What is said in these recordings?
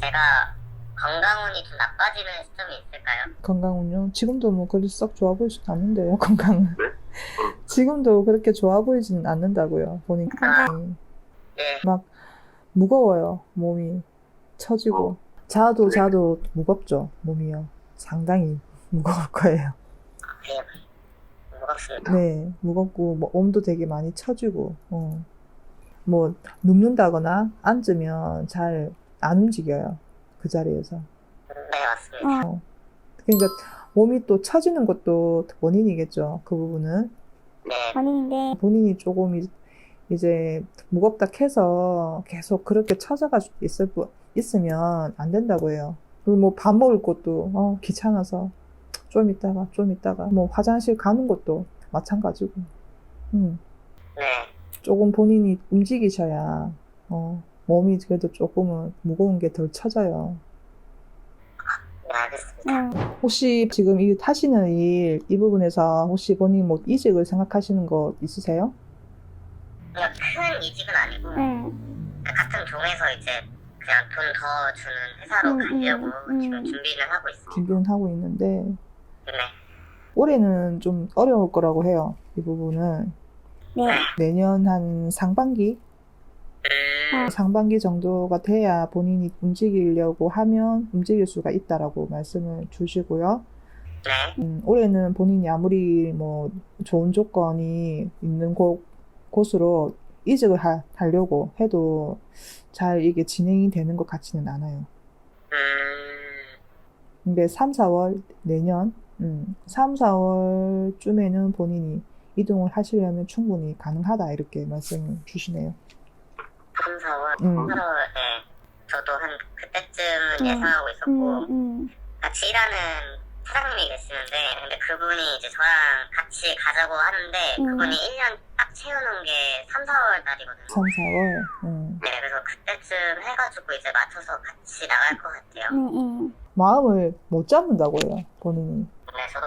제가 건강운이 좀 나빠지는 시점이 있을까요? 건강은요? 지금도 뭐 그리 썩 좋아 보이진 않는데요, 건강은. 네? 지금도 그렇게 좋아 보이진 않는다고요, 본인 건강이. 네. 막 무거워요, 몸이. 처지고. 자도 자도 무겁죠, 몸이요. 상당히 무거울 거예요. 그래요. 무겁습니다. 네, 무겁고, 뭐, 몸도 되게 많이 처지고, 어. 뭐, 눕는다거나 앉으면 잘 안 움직여요. 그 자리에서. 네, 맞습니다. 어. 그러니까 몸이 또 처지는 것도 원인이겠죠. 그 부분은. 네. 본인인데 본인이 조금 이- 이제 무겁다 해서 계속 그렇게 처져가 있을, 부- 있으면 안 된다고 해요. 그리고 뭐 밥 먹을 것도 어, 귀찮아서 좀 있다가 좀 있다가 뭐 화장실 가는 것도 마찬가지고. 음. 네. 조금 본인이 움직이셔야 어, 몸이 그래도 조금은 무거운 게덜 처져요. 네, 알겠습니다. 응. 혹시 지금 이 하시는 일 이 부분에서 혹시 본인 뭐 이직을 생각하시는 거 있으세요? 그냥 큰 이직은 아니고 응. 같은 종에서 이제 그냥 돈 더 주는 회사로 음, 가려고 음, 지금 음. 준비를 하고 있습니다. 준비는 하고 있는데 네. 올해는 좀 어려울 거라고 해요. 이 부분은 네. 내년 한 상반기 음, 상반기 정도가 돼야 본인이 움직이려고 하면 움직일 수가 있다라고 말씀을 주시고요. 네. 음, 올해는 본인이 아무리 뭐 좋은 조건이 있는 곳, 곳으로 이직을 하, 하려고 해도 잘 이게 진행이 되는 것 같지는 않아요. 음, 근데 3, 4월 내년 음, 3, 4월쯤에는 본인이 이동을 하시려면 충분히 가능하다 이렇게 말씀을 주시네요. 3, 4월, 음. 8월에 저도 한 그때쯤은 음. 예상하고 있었고 응. 응. 같이 일하는 사장님이 계시는데 근데 그분이 이제 저랑 같이 가자고 하는데 음. 그분이 1년 딱 채우는 게 3, 4월 달이거든요. 3, 4월 음. 네, 그래서 그때쯤 해가지고 이제 맞춰서 같이 나갈 것 같아요. 응. 응. 마음을 못 잡는다고요 본인이. 네, 저도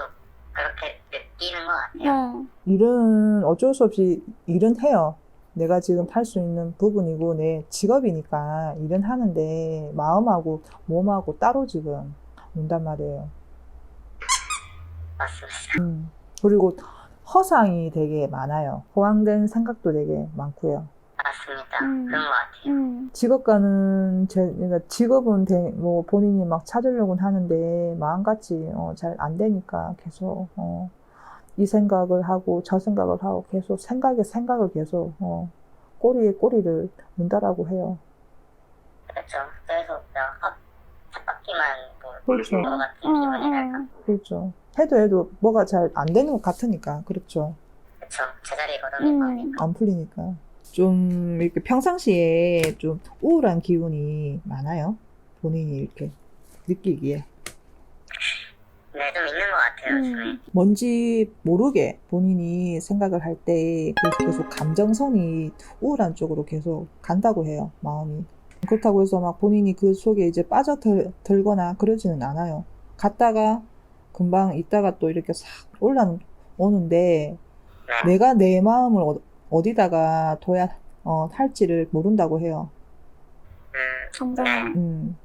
그렇게 느끼는 것 같아요. 네. 일은 어쩔 수 없이 일은 해요. 내가 지금 할수 있는 부분이고 내 직업이니까 일은 하는데 마음하고 몸하고 따로 지금 논단 말이에요. 맞습니다. 음. 그리고 허상이 되게 많아요. 호황된 생각도 되게 많고요. 맞습니다. 음. 그런 것 같아요. 응. 직업과는 제, 그러니까 직업은 되- 뭐 본인이 막 찾으려고는 하는데 마음같이 어, 잘 안 되니까 계속 어, 이 생각을 하고 저 생각을 하고 계속 생각에 생각을 계속 어, 꼬리에 꼬리를 문다라고 해요. 그렇죠. 그래서 쳇바퀴만 뭐 그렇죠. 것 같은 응. 기분이랄까. 응. 그렇죠. 해도 해도 뭐가 잘 안 되는 것 같으니까 그렇죠. 그렇죠. 제자리거든요. 응. 안 풀리니까. 좀 이렇게 평상시에 좀 우울한 기운이 많아요. 본인이 이렇게 느끼기에. 네, 좀 있는 것 같아요. 음. 요즘에. 뭔지 모르게 본인이 생각을 할 때 계속 감정선이 우울한 쪽으로 계속 간다고 해요, 마음이. 그렇다고 해서 막 본인이 그 속에 이제 빠져들거나 그러지는 않아요. 갔다가 금방 있다가 또 이렇게 싹 올라오는데 네. 내가 내 마음을 어- 어디다가 둬야 어, 할지를 모른다고 해요. 음, 감정. 네. 음.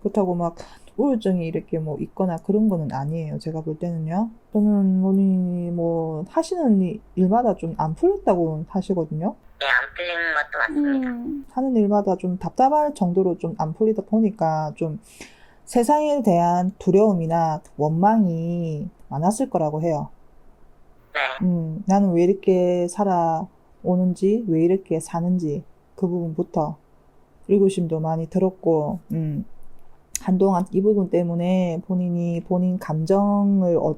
그렇다고 막 우울증이 이렇게 뭐 있거나 그런 거는 아니에요. 제가 볼 때는요. 저는 본인이 뭐 하시는 이- 일마다 좀 안 풀렸다고 하시거든요. 네, 안 풀리는 것도 맞습니다. 응. 하는 일마다 좀 답답할 정도로 좀 안 풀리다 보니까 좀 세상에 대한 두려움이나 원망이 많았을 거라고 해요. 네. 음, 나는 왜 이렇게 살아오는지, 왜 이렇게 사는지, 그 부분부터 의구심도 많이 들었고, 음, 한동안 이 부분 때문에 본인이 본인 감정을, 어,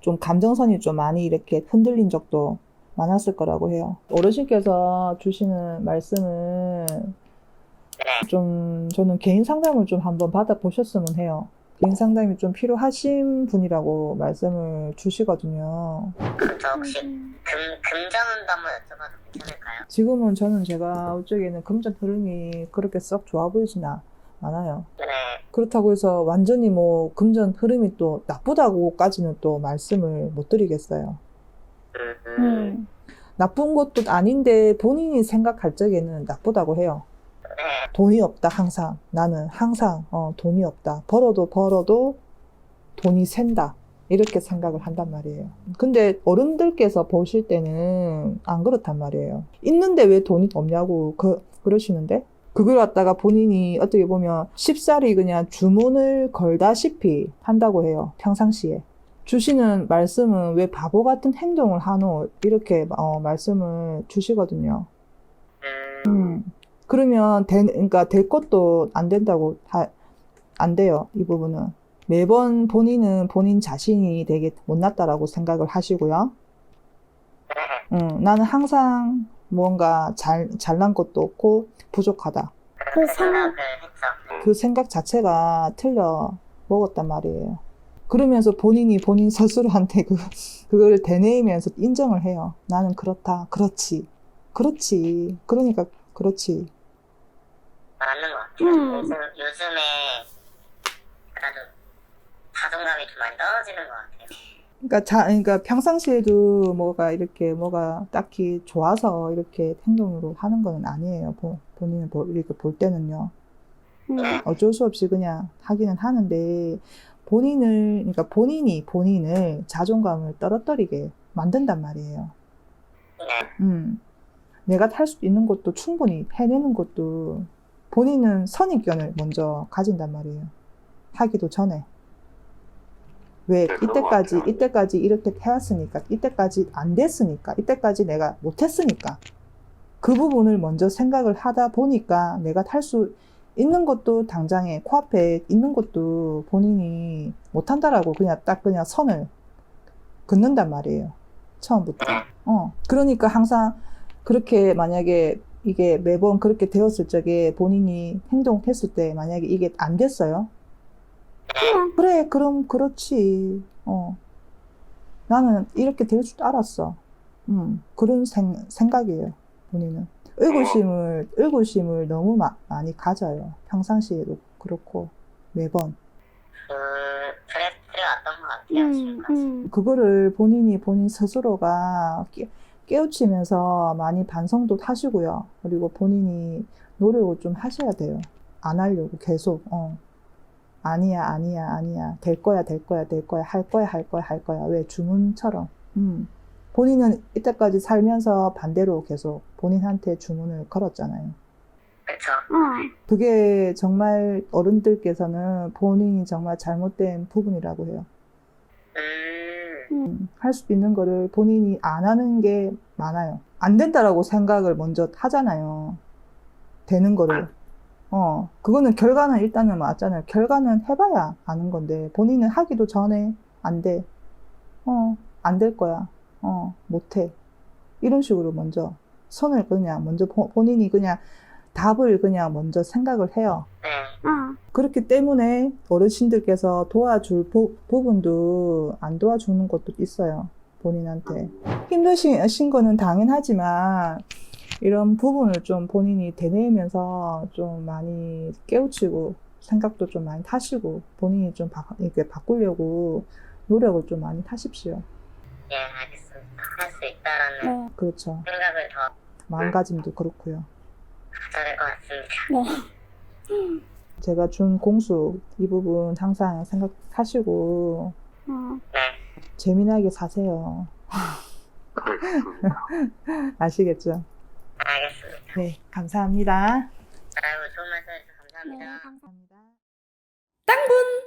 좀 감정선이 좀 많이 이렇게 흔들린 적도 많았을 거라고 해요. 어르신께서 주시는 말씀은 네. 좀, 저는 개인 상담을 좀 한번 받아보셨으면 해요. 개인 상담이 좀 필요하신 분이라고 말씀을 주시거든요. 저 혹시 응. 금, 한번 여쭤봐도 괜찮을까요? 지금은 저는 제가 이쪽에는 금전 흐름이 그렇게 썩 좋아 보이진 않- 않아요. 네. 그렇다고 해서 완전히 뭐 금전 흐름이 또 나쁘다고까지는 또 말씀을 못 드리겠어요. 음, 응. 나쁜 것도 아닌데 본인이 생각할 적에는 나쁘다고 해요. 네. 돈이 없다, 항상. 나는 항상, 어, 돈이 없다. 벌어도 벌어도 돈이 샌다. 이렇게 생각을 한단 말이에요. 근데 어른들께서 보실 때는 안 그렇단 말이에요. 있는데 왜 돈이 없냐고 그, 그러시는데? 그걸 갖다가 본인이 어떻게 보면 쉽사리 그냥 주문을 걸다시피 한다고 해요. 평상시에. 주시는 말씀은 왜 바보 같은 행동을 하노? 이렇게 어, 말씀을 주시거든요. 음, 음. 그러면 된, 그러니까 될 것도 안 된다고 하, 안 돼요. 이 부분은. 매번 본인은 본인 자신이 되게 못났다라고 생각을 하시고요. 네. 음, 나는 항상 뭔가 잘, 잘난 것도 없고 부족하다. 그 생각-. 그 생각 자체가 틀려 먹었단 말이에요. 그러면서 본인이 본인 스스로한테 그, 그걸 되뇌이면서 인정을 해요. 나는 그렇다. 그렇지. 그렇지. 그러니까 그렇지. 맞는 것 같아요. 음. 요즘, 요즘에 그래도 자존감이 좀 많이 떨어지는 것 같아요. 그러니까 자, 그러니까 평상시에도 뭐가 이렇게 뭐가 딱히 좋아서 이렇게 행동으로 하는 거는 아니에요. 보, 본인을 볼- 이렇게 볼 때는요. 음, 어쩔 수 없이 그냥 하기는 하는데 본인을 그러니까 본인이 본인을 자존감을 떨어뜨리게 만든단 말이에요. 네. 음. 내가 탈 수 있는 것도 충분히 해내는 것도 본인은 선입견을 먼저 가진단 말이에요. 하기도 전에. 왜 네, 이때까지. 이때까지 이렇게 해왔으니까 이때까지 안 됐으니까 이때까지 내가 못했으니까 그 부분을 먼저 생각을 하다 보니까 내가 탈 수 있는 것도 당장에 코앞에 있는 것도 본인이 못한다라고 그냥 딱 그냥 선을 긋는단 말이에요. 처음부터. 어. 그러니까 항상 그렇게 만약에 이게 매번 그렇게 되었을 적에 본인이 행동했을 때 만약에 이게 안 됐어요. 그래, 그럼 그렇지. 어. 나는 이렇게 될 줄 알았어. 음, 그런 생, 생각이에요, 본인은. 의구심을, 의구심을 너무 마- 많이 가져요. 평상시에도 그렇고, 매번. 그, 그래왔던 것 같아요, 음, 지금까지. 음, 그거를 본인이 본인 스스로가 깨, 깨우치면서 많이 반성도 하시고요. 그리고 본인이 노력을 좀 하셔야 돼요. 안 하려고 계속, 어. 아니야, 아니야, 아니야. 될 거야, 될 거야, 될 거야. 할 거야, 할 거야, 할 거야. 왜? 주문처럼. 음. 본인은 이때까지 살면서 반대로 계속 본인한테 주문을 걸었잖아요. 어, 그게 정말 어른들께서는 본인이 정말 잘못된 부분이라고 해요. 음, 음, 할 수 있는 거를 본인이 안 하는 게 많아요. 안 된다라고 생각을 먼저 하잖아요. 되는 거를. 어, 그거는 결과는 일단은 맞잖아요. 결과는 해봐야 아는 건데, 본인은 하기도 전에 안 돼. 어, 안 될 거야. 어, 못 해. 이런 식으로 먼저 선을 그냥 먼저 보- 본인이 그냥 답을 그냥 먼저 생각을 해요. 네. 어, 그렇기 때문에 어르신들께서 도와줄 부, 부분도 안 도와주는 것도 있어요. 본인한테. 힘드신 거는 당연하지만 이런 부분을 좀 본인이 되뇌면서 좀 많이 깨우치고 생각도 좀 많이 타시고 본인이 좀 바, 이렇게 바꾸려고 노력을 좀 많이 하십시오. 예, 알겠습니다. 할 수 있다라는 네, 그렇죠. 생각을 더 마음가짐도 그렇고요. 가져야 될것 같습니다. 네, 제가 준 공수 이 부분 항상 생각하시고 어, 네. 재미나게 사세요. 아시겠죠? 알겠습니다. 네, 감사합니다. 아이고, 좋은 말씀 해주셔서 감사합니다. 네, 감사합니다. 땅구!